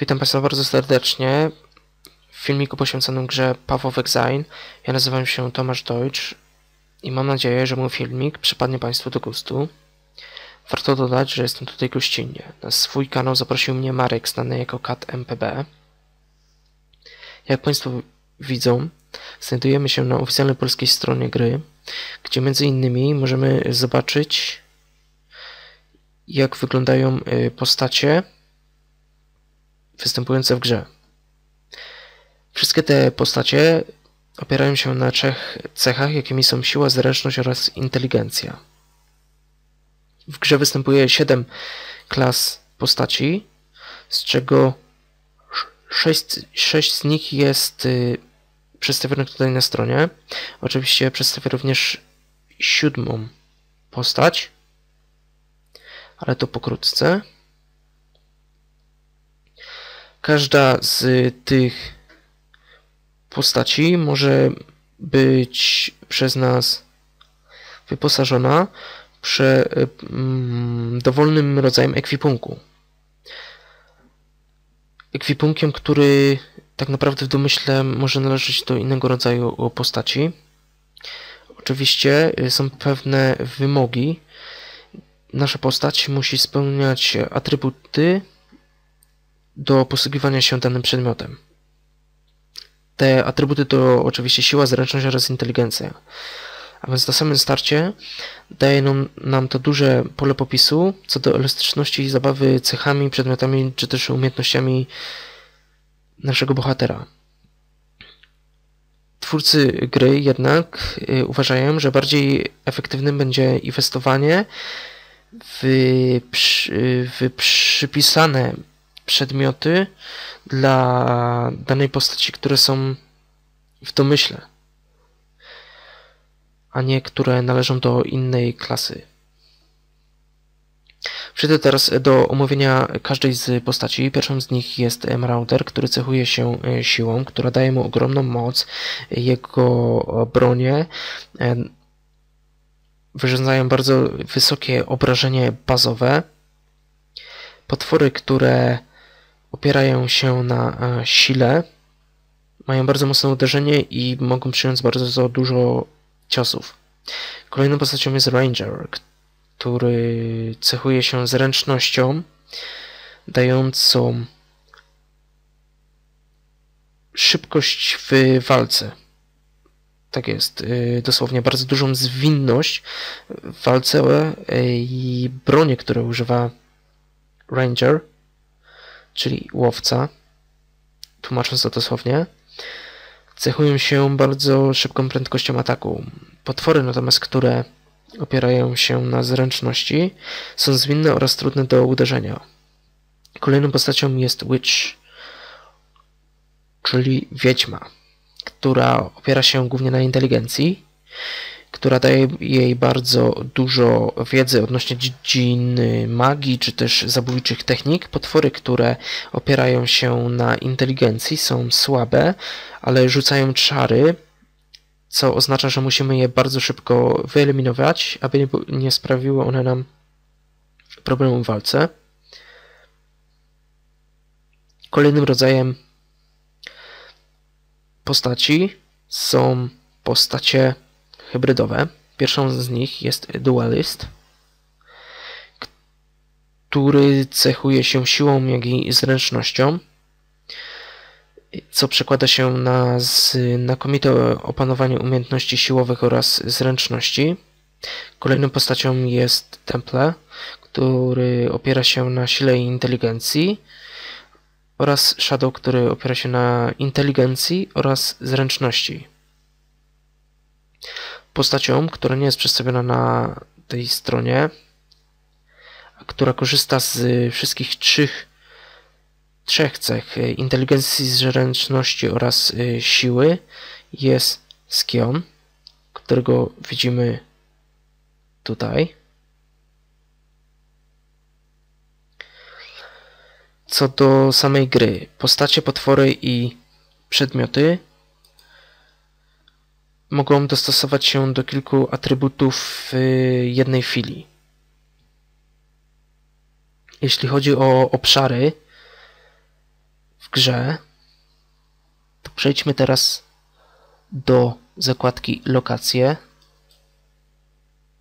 Witam Państwa bardzo serdecznie w filmiku poświęconym grze Path of Exile. Ja nazywam się Tomasz Deutsch i mam nadzieję, że mój filmik przypadnie Państwu do gustu. Warto dodać, że jestem tutaj gościnnie. Na swój kanał zaprosił mnie Marek, znany jako Kat MPB. Jak Państwo widzą, znajdujemy się na oficjalnej polskiej stronie gry, gdzie między innymi możemy zobaczyć jak wyglądają y, postacie występujące w grze. Wszystkie te postacie opierają się na trzech cechach, jakimi są siła, zręczność oraz inteligencja. W grze występuje 7 klas postaci, z czego 6, 6 z nich jest y, przedstawionych tutaj na stronie. Oczywiście przedstawię również siódmą postać, ale to pokrótce. Każda z tych postaci może być przez nas wyposażona prze, mm, dowolnym rodzajem ekwipunku. Ekwipunkiem, który tak naprawdę w domyśle może należeć do innego rodzaju postaci. Oczywiście są pewne wymogi. Nasza postać musi spełniać atrybuty do posługiwania się danym przedmiotem. Te atrybuty to oczywiście siła, zręczność oraz inteligencja. A więc na samym starcie daje nam, nam to duże pole popisu co do elastyczności i zabawy cechami, przedmiotami czy też umiejętnościami naszego bohatera. Twórcy gry jednak y, uważają, że bardziej efektywnym będzie inwestowanie w, w przypisane przedmioty dla danej postaci, które są w domyśle, a nie które należą do innej klasy. Przejdę teraz do omówienia każdej z postaci. Pierwszą z nich jest Marauder, który cechuje się e, siłą, która daje mu ogromną moc. Jego bronie e, wyrządzają bardzo wysokie obrażenie bazowe. Potwory, które opierają się na e, sile, mają bardzo mocne uderzenie i mogą przyjąć bardzo dużo ciosów. Kolejną postacią jest Ranger, który cechuje się zręcznością, dającą szybkość w walce. Tak jest, y, dosłownie bardzo dużą zwinność w walce y, i bronie, które używa Ranger czyli łowca, tłumacząc to dosłownie, cechują się bardzo szybką prędkością ataku. Potwory natomiast, które opierają się na zręczności, są zwinne oraz trudne do uderzenia. Kolejną postacią jest Witch, czyli wiedźma, która opiera się głównie na inteligencji która daje jej bardzo dużo wiedzy odnośnie dziedzin magii czy też zabójczych technik. Potwory, które opierają się na inteligencji są słabe, ale rzucają czary, co oznacza, że musimy je bardzo szybko wyeliminować, aby nie sprawiły one nam problemu w walce. Kolejnym rodzajem postaci są postacie hybrydowe. Pierwszą z nich jest dualist, który cechuje się siłą, jak i zręcznością, co przekłada się na znakomite opanowanie umiejętności siłowych oraz zręczności. Kolejną postacią jest Temple, który opiera się na sile i inteligencji oraz Shadow, który opiera się na inteligencji oraz zręczności postacią, która nie jest przedstawiona na tej stronie, która korzysta z wszystkich trzech, trzech cech inteligencji, zręczności oraz y, siły, jest Skion, którego widzimy tutaj. Co do samej gry, postacie, potwory i przedmioty mogą dostosować się do kilku atrybutów w jednej chwili. Jeśli chodzi o obszary, w grze, to przejdźmy teraz do zakładki lokacje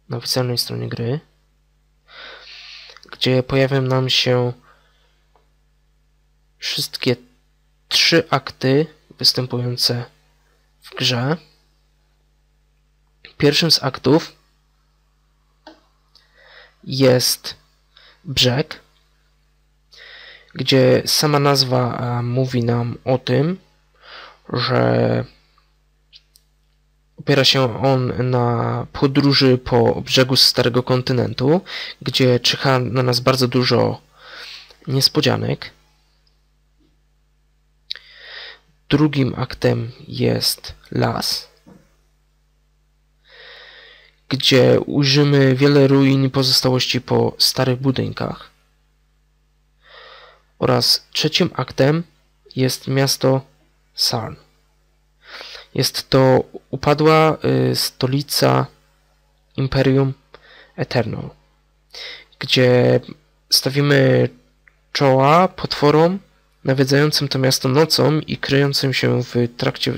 na oficjalnej stronie gry, gdzie pojawią nam się wszystkie trzy akty występujące w grze. Pierwszym z aktów jest brzeg, gdzie sama nazwa mówi nam o tym, że opiera się on na podróży po brzegu Starego Kontynentu, gdzie czyha na nas bardzo dużo niespodzianek. Drugim aktem jest las, gdzie ujrzymy wiele ruin i pozostałości po starych budynkach. Oraz trzecim aktem jest miasto Sarn. Jest to upadła y, stolica Imperium Eternal, gdzie stawimy czoła potworom nawiedzającym to miasto nocą i kryjącym się w trakcie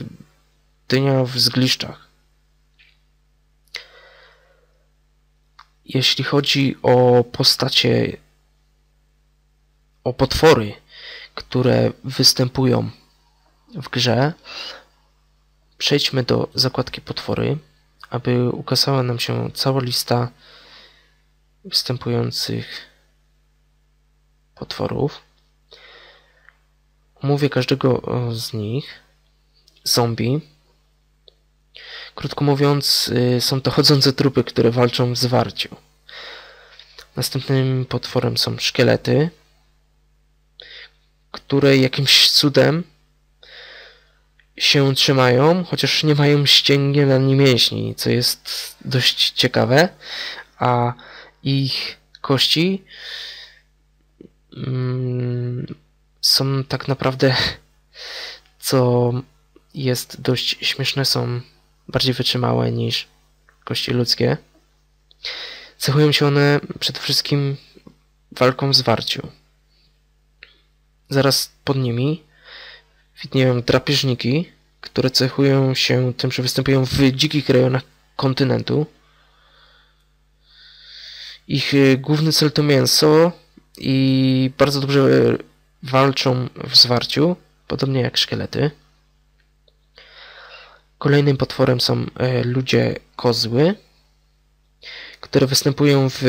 dnia w zgliszczach. Jeśli chodzi o postacie, o potwory, które występują w grze, przejdźmy do zakładki potwory, aby ukazała nam się cała lista występujących potworów. Mówię każdego z nich. Zombie. Krótko mówiąc, y, są to chodzące trupy, które walczą w zwarciu. Następnym potworem są szkielety, które jakimś cudem się trzymają, chociaż nie mają ścięgien ani mięśni, co jest dość ciekawe, a ich kości mm, są tak naprawdę, co jest dość śmieszne, są bardziej wytrzymałe niż kości ludzkie. Cechują się one przede wszystkim walką w zwarciu. Zaraz pod nimi widnieją drapieżniki, które cechują się tym, że występują w dzikich rejonach kontynentu. Ich y, główny cel to mięso i bardzo dobrze walczą w zwarciu, podobnie jak szkielety. Kolejnym potworem są e, ludzie kozły, które występują w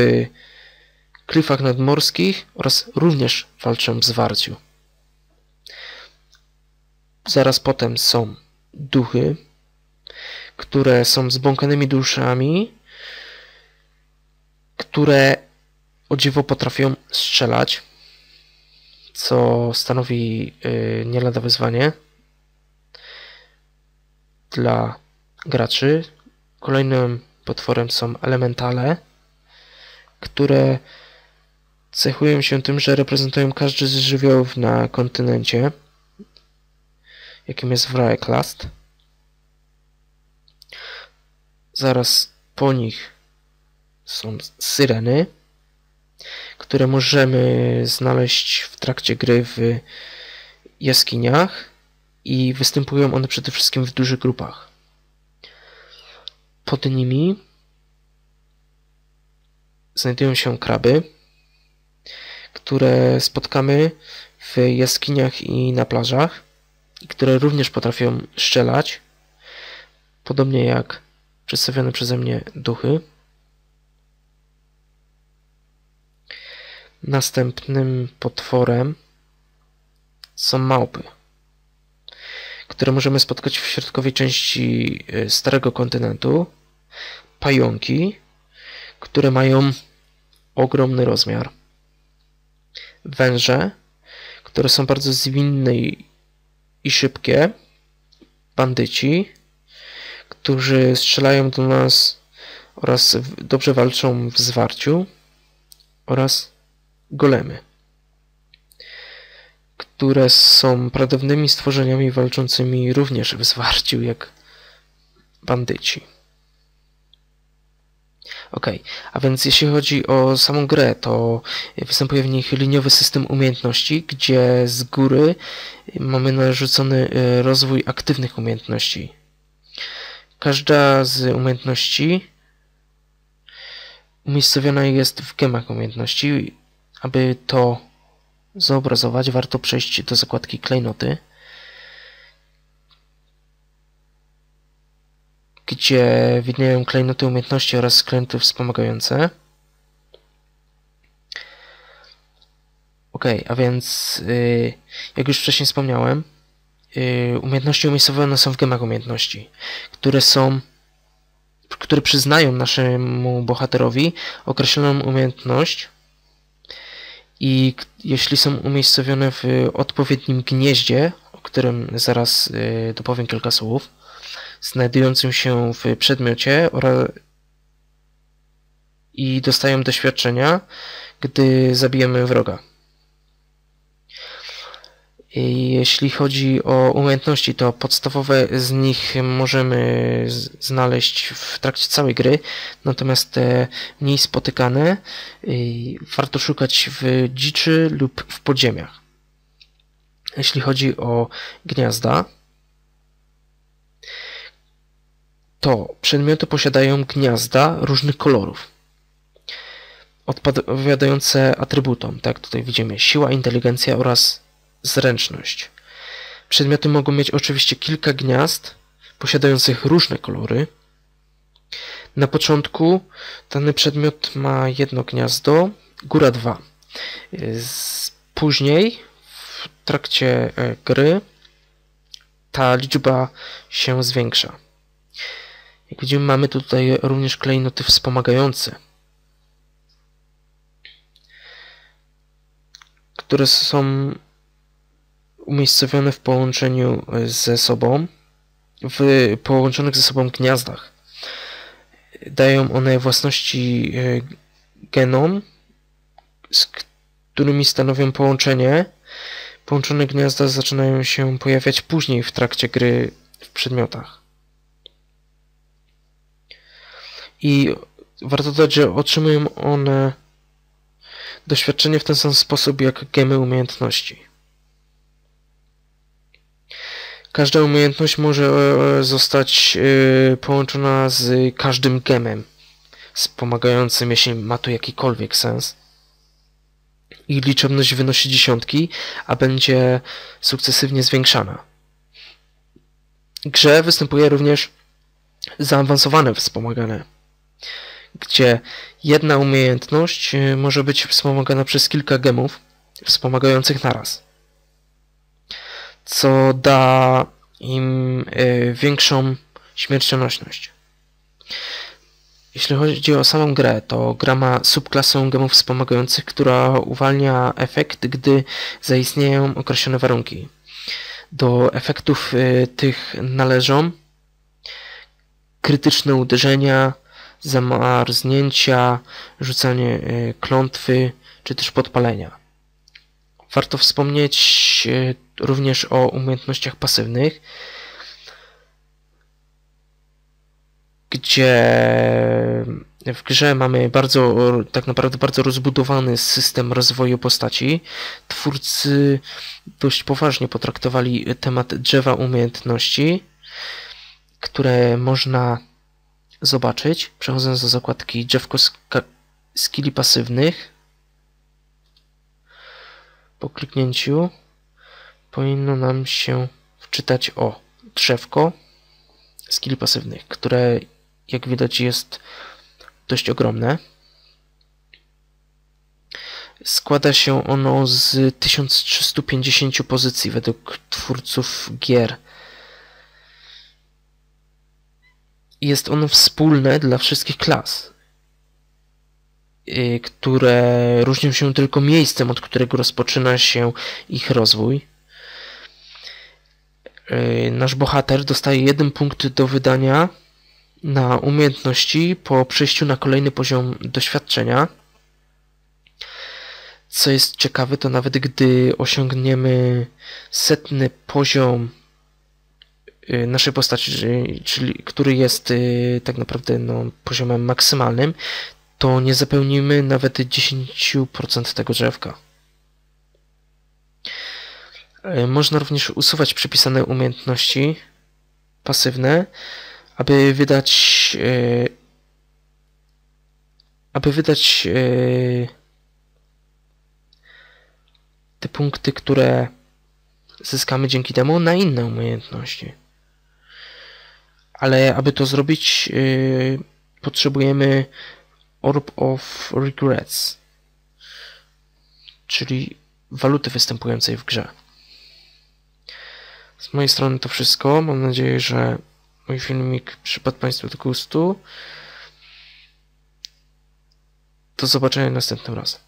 klifach nadmorskich oraz również walczą w zwarciu. Zaraz potem są duchy, które są zbłąkanymi duszami, które o dziwo potrafią strzelać co stanowi y, nie lada wyzwanie dla graczy. Kolejnym potworem są elementale, które cechują się tym, że reprezentują każdy z żywiołów na kontynencie, jakim jest Wraeklast. Zaraz po nich są syreny, które możemy znaleźć w trakcie gry w jaskiniach i występują one przede wszystkim w dużych grupach. Pod nimi znajdują się kraby, które spotkamy w jaskiniach i na plażach, które również potrafią strzelać, podobnie jak przedstawione przeze mnie duchy. Następnym potworem są małpy, które możemy spotkać w środkowej części y, Starego Kontynentu. Pająki, które mają ogromny rozmiar. Węże, które są bardzo zwinne i szybkie. Bandyci, którzy strzelają do nas oraz dobrze walczą w zwarciu oraz golemy, które są pradawnymi stworzeniami walczącymi również w zwarciu jak bandyci. Ok, a więc jeśli chodzi o samą grę, to występuje w niej liniowy system umiejętności, gdzie z góry mamy narzucony e, rozwój aktywnych umiejętności. Każda z umiejętności umiejscowiona jest w gemach umiejętności. Aby to zobrazować, warto przejść do zakładki klejnoty. gdzie widnieją klejnoty umiejętności oraz klejnoty wspomagające. Ok, a więc yy, jak już wcześniej wspomniałem, yy, umiejętności umiejscowione są w gemach umiejętności, które są które przyznają naszemu bohaterowi określoną umiejętność i jeśli są umiejscowione w odpowiednim gnieździe, o którym zaraz yy, dopowiem kilka słów, znajdującym się w przedmiocie oraz i dostają doświadczenia, gdy zabijemy wroga. Jeśli chodzi o umiejętności, to podstawowe z nich możemy znaleźć w trakcie całej gry, natomiast te mniej spotykane warto szukać w dziczy lub w podziemiach. Jeśli chodzi o gniazda, to przedmioty posiadają gniazda różnych kolorów, odpowiadające atrybutom. Tak, tutaj widzimy siła, inteligencja oraz zręczność. Przedmioty mogą mieć oczywiście kilka gniazd posiadających różne kolory. Na początku dany przedmiot ma jedno gniazdo, góra dwa. Później w trakcie e, gry ta liczba się zwiększa. Jak widzimy, mamy tutaj również klejnoty wspomagające, które są umiejscowione w połączeniu ze sobą, w połączonych ze sobą gniazdach. Dają one własności e, genom, z którymi stanowią połączenie. Połączone gniazda zaczynają się pojawiać później w trakcie gry w przedmiotach. I warto dodać, że otrzymują one doświadczenie w ten sam sposób jak gemy umiejętności. Każda umiejętność może e, zostać e, połączona z każdym gemem wspomagającym, jeśli ma to jakikolwiek sens. I liczebność wynosi dziesiątki, a będzie sukcesywnie zwiększana. W grze występuje również zaawansowane wspomagane gdzie jedna umiejętność może być wspomagana przez kilka gemów wspomagających naraz, co da im y, większą śmiercionośność. Jeśli chodzi o samą grę, to gra ma subklasę gemów wspomagających, która uwalnia efekt, gdy zaistnieją określone warunki. Do efektów y, tych należą krytyczne uderzenia, zamarznięcia, rzucanie e, klątwy czy też podpalenia. Warto wspomnieć również o umiejętnościach pasywnych, gdzie w grze mamy bardzo, tak naprawdę bardzo rozbudowany system rozwoju postaci. Twórcy dość poważnie potraktowali temat drzewa umiejętności, które można zobaczyć, przechodząc do zakładki drzewko skilli pasywnych. Po kliknięciu powinno nam się wczytać o drzewko skilli pasywnych, które jak widać jest dość ogromne. Składa się ono z 1350 pozycji według twórców gier jest ono wspólne dla wszystkich klas, y, które różnią się tylko miejscem, od którego rozpoczyna się ich rozwój. Y, nasz bohater dostaje jeden punkt do wydania na umiejętności po przejściu na kolejny poziom doświadczenia. Co jest ciekawe, to nawet gdy osiągniemy setny poziom y, naszej postaci, czyli, który jest y, tak naprawdę no, poziomem maksymalnym, to nie zapełnimy nawet 10% tego drzewka. Y, Można również usuwać przypisane umiejętności pasywne, aby wydać y, aby wydać y, te punkty, które zyskamy dzięki temu na inne umiejętności. Ale aby to zrobić, potrzebujemy Orb of Regrets, czyli waluty występującej w grze. Z mojej strony to wszystko. Mam nadzieję, że mój filmik przypadł Państwu do gustu. Do zobaczenia następnym razem.